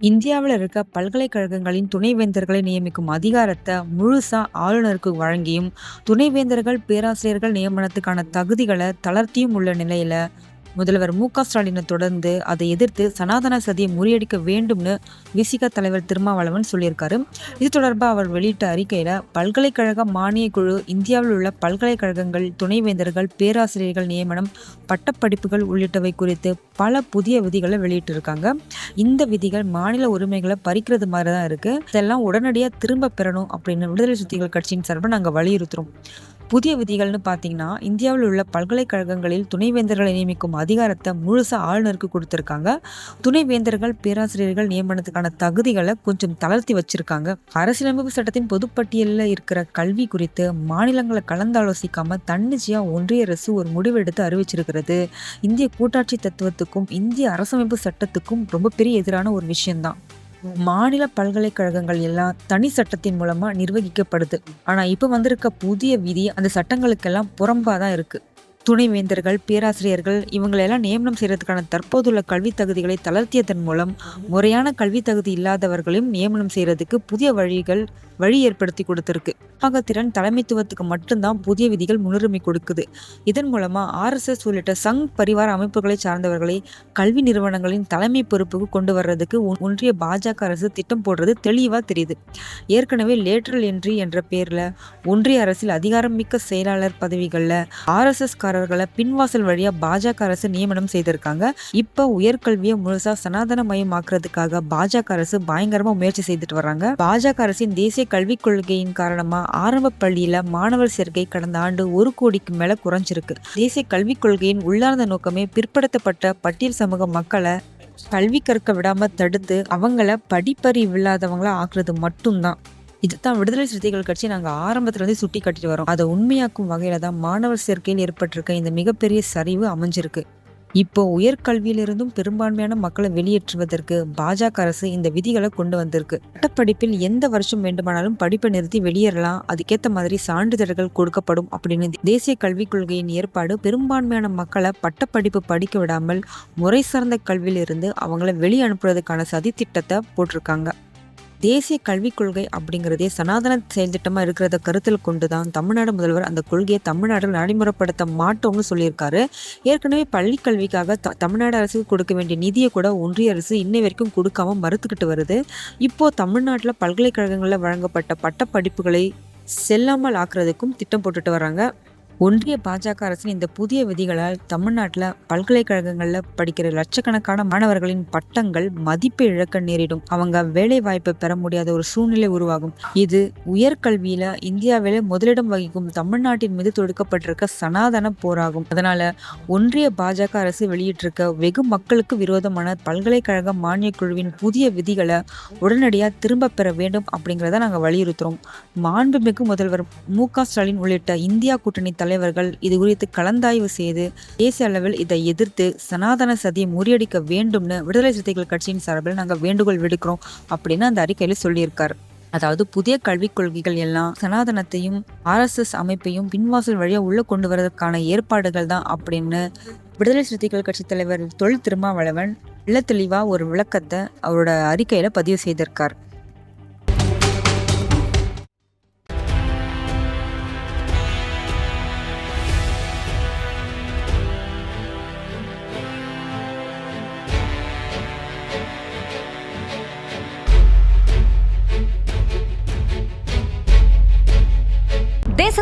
இந்தியாவில் இருக்க பல்கலைக்கழகங்களின் துணைவேந்தர்களை நியமிக்கும் அதிகாரத்தை முழுசா ஆளுநருக்கு வழங்கியும் துணைவேந்தர்கள் பேராசிரியர்கள் நியமனத்துக்கான தகுதிகளை தளர்த்தியும் உள்ள நிலையில முதல்வர் மு க ஸ்டாலினை தொடர்ந்து அதை எதிர்த்து சனாதன சதியை முறியடிக்க வேண்டும்னு விசிக தலைவர் திருமாவளவன் சொல்லியிருக்காரு. இது தொடர்பாக அவர் வெளியிட்ட அறிக்கையில் பல்கலைக்கழக மானியக் குழு இந்தியாவில் உள்ள பல்கலைக்கழகங்கள் துணைவேந்தர்கள் பேராசிரியர்கள் நியமனம் பட்டப்படிப்புகள் உள்ளிட்டவை குறித்து பல புதிய விதிகளை வெளியிட்டிருக்காங்க. இந்த விதிகள் மாநில உரிமைகளை பறிக்கிறது மாதிரி தான் இருக்கு. இதெல்லாம் உடனடியாக திரும்ப பெறணும் அப்படின்னு விடுதலை சுத்திகள் கட்சியின் சார்பாக நாங்கள் வலியுறுத்துறோம். புதிய விதிகள்னு பார்த்தீங்கன்னா இந்தியாவில் உள்ள பல்கலைக்கழகங்களில் துணைவேந்தர்களை நியமிக்கும் அதிகாரத்தை முழுசாக ஆளுநருக்கு கொடுத்துருக்காங்க. துணைவேந்தர்கள் பேராசிரியர்கள் நியமனத்துக்கான தகுதிகளை கொஞ்சம் தளர்த்தி வச்சிருக்காங்க. அரசியலமைப்பு சட்டத்தின் பொதுப்பட்டியலில் இருக்கிற கல்வி குறித்து மாநிலங்களை கலந்தாலோசிக்காம தன்னிச்சையாக ஒன்றிய அரசு ஒரு முடிவெடுத்து அறிவிச்சிருக்கிறது. இந்திய கூட்டாட்சி தத்துவத்துக்கும் இந்திய அரசமைப்பு சட்டத்துக்கும் ரொம்ப பெரிய எதிரான ஒரு விஷயம்தான். மாநில பல்கலைக்கழகங்கள் எல்லாம் தனி சட்டத்தின் மூலமா நிர்வகிக்கப்படுது. ஆனா இப்ப வந்திருக்க புதிய விதி அந்த சட்டங்களுக்கெல்லாம் புறம்பா தான் இருக்கு. துணைவேந்தர்கள் பேராசிரியர்கள் இவங்களெல்லாம் நியமனம் செய்யறதுக்கான தற்போதுள்ள கல்வி தகுதிகளை தளர்த்தியதன் மூலம் முறையான கல்வி தகுதி இல்லாதவர்களையும் நியமனம் செய்யறதுக்கு புதிய வழிகள் வழி ஏற்படுத்தி கொடுத்துருக்கு. திறன் தலைமைத்துவத்துக்கு மட்டும்தான் புதிய விதிகள் முன்னுரிமை கொடுக்குது. இதன் மூலமா ஆர்எஸ்எஸ் உள்ளிட்ட சங் பரிவார அமைப்புகளை சார்ந்தவர்களை கல்வி நிறுவனங்களின் தலைமை பொறுப்புக்கு கொண்டு வர்றதுக்கு ஒன்றிய பாஜக அரசு திட்டம் போடுறது தெளிவா தெரியுது. ஏற்கனவே லேட்டரல் என்ட்ரி என்ற பேர்ல ஒன்றிய அரசில் அதிகாரம் மிக்க செயலாளர் பதவிகளில் ஆர்எஸ்எஸ் காரர்களை பின்வாசல் வழியா பாஜக அரசு நியமனம் செய்திருக்காங்க. இப்ப உயர்கல்வியை முழுசா சனாதன மயமாக்குறதுக்காக பாஜக அரசு பயங்கரமா முயற்சி செய்துட்டு வர்றாங்க. பாஜக அரசின் தேசிய கல்விக் கொள்கையின் காரணமா ஆரம்ப பள்ளியில மாணவர் சேர்க்கை கடந்த ஆண்டு ஒரு கோடிக்கு மேல குறைஞ்சிருக்கு. தேசிய கல்விக் கொள்கையின் உள்ளார்ந்த நோக்கமே பிற்படுத்தப்பட்ட பட்டியல் சமூக மக்களை கல்வி கற்க விடாம தடுத்து அவங்கள படிப்பறிவு இல்லாதவங்களா ஆக்குறது மட்டும்தான். இதுதான் விடுதலை சிறுத்தைகள் கட்சி நாங்கள் ஆரம்பத்திலிருந்து சுட்டி காட்டிட்டு வரோம். அதை உண்மையாக்கும் வகையில தான் மாணவர் சேர்க்கையில் ஏற்பட்டிருக்க இந்த மிகப்பெரிய சரிவு அமைஞ்சிருக்கு. இப்போ உயர்கல்வியிலிருந்தும் பெரும்பான்மையான மக்களை வெளியேற்றுவதற்கு பாஜக அரசு இந்த விதிகளை கொண்டு வந்திருக்கு. பட்டப்படிப்பில் எந்த வருஷம் வேண்டுமானாலும் படிப்பை நிறுத்தி வெளியேறலாம் அதுக்கேற்ற மாதிரி சான்றிதழ்கள் கொடுக்கப்படும் அப்படின்னு தேசிய கல்விக் கொள்கையின் ஏற்பாடு பெரும்பான்மையான மக்களை பட்டப்படிப்பு படிக்க விடாமல் முறை சார்ந்த கல்வியிலிருந்து அவங்கள வெளியே அனுப்புறதுக்கான சதித்திட்டத்தை போட்டிருக்காங்க. தேசிய கல்விக் கொள்கை அப்படிங்கிறதே சனாதன செயல்திட்டமாக இருக்கிறத கருத்தில் கொண்டு தான் தமிழ்நாடு முதல்வர் அந்த கொள்கையை தமிழ்நாட்டில் நடைமுறைப்படுத்த மாட்டோம்னு சொல்லியிருக்காரு. ஏற்கனவே பள்ளி கல்விக்காக த தமிழ்நாடு அரசுக்கு கொடுக்க வேண்டிய நிதியை கூட ஒன்றிய அரசு இன்னை வரைக்கும் கொடுக்காம மறுத்துக்கிட்டு வருது. இப்போ தமிழ்நாட்டில் பல்கலைக்கழகங்களில் வழங்கப்பட்ட பட்ட படிப்புகளை செல்லாமல் ஆக்குறதுக்கும் திட்டம் போட்டுட்டு வராங்க ஒன்றிய பாஜக அரசின் இந்த புதிய விதிகளால் தமிழ்நாட்டில் பல்கலைக்கழகங்களில் படிக்கிற லட்சக்கணக்கான மாணவர்களின் பட்டங்கள் மதிப்பு இழக்க நேரிடும். அவங்க வேலை வாய்ப்பை பெற முடியாத ஒரு சூழ்நிலை உருவாகும். இது உயர்கல்வியில இந்தியாவில முதலிடம் வகிக்கும் தமிழ்நாட்டின் மீது தொடுக்கப்பட்டிருக்க சனாதன போராகும். அதனால ஒன்றிய பாஜக அரசு வெளியிட்டிருக்க வெகு மக்களுக்கு விரோதமான பல்கலைக்கழக மானிய குழுவின் புதிய விதிகளை உடனடியாக திரும்ப பெற வேண்டும் அப்படிங்கிறத நாங்கள் வலியுறுத்துறோம். மாண்புமிகு முதல்வர் மு க ஸ்டாலின் உள்ளிட்ட இந்தியா கூட்டணி தலைவர்கள் இது குறித்து கலந்தாய்வு செய்து தேசிய அளவில் இதை எதிர்த்து சனாதன சதியை முறியடிக்க வேண்டும்னு விடுதலை சிறுத்தைகள் கட்சியின் சார்பில் நாங்கள் வேண்டுகோள் விடுக்கிறோம் அப்படின்னு அந்த அறிக்கையில் சொல்லியிருக்கார். அதாவது புதிய கல்விக் கொள்கைகள் எல்லாம் சனாதனத்தையும் ஆர்எஸ்எஸ் அமைப்பையும் பின்வாசல் வழியாக உள்ள கொண்டு வரதுக்கான ஏற்பாடுகள் தான் அப்படின்னு விடுதலை சிறுத்தைகள் கட்சி தலைவர் தொழில் திருமாவளவன் இல்ல தெளிவா ஒரு விளக்கத்தை அவரோட அறிக்கையில பதிவு செய்திருக்கார்.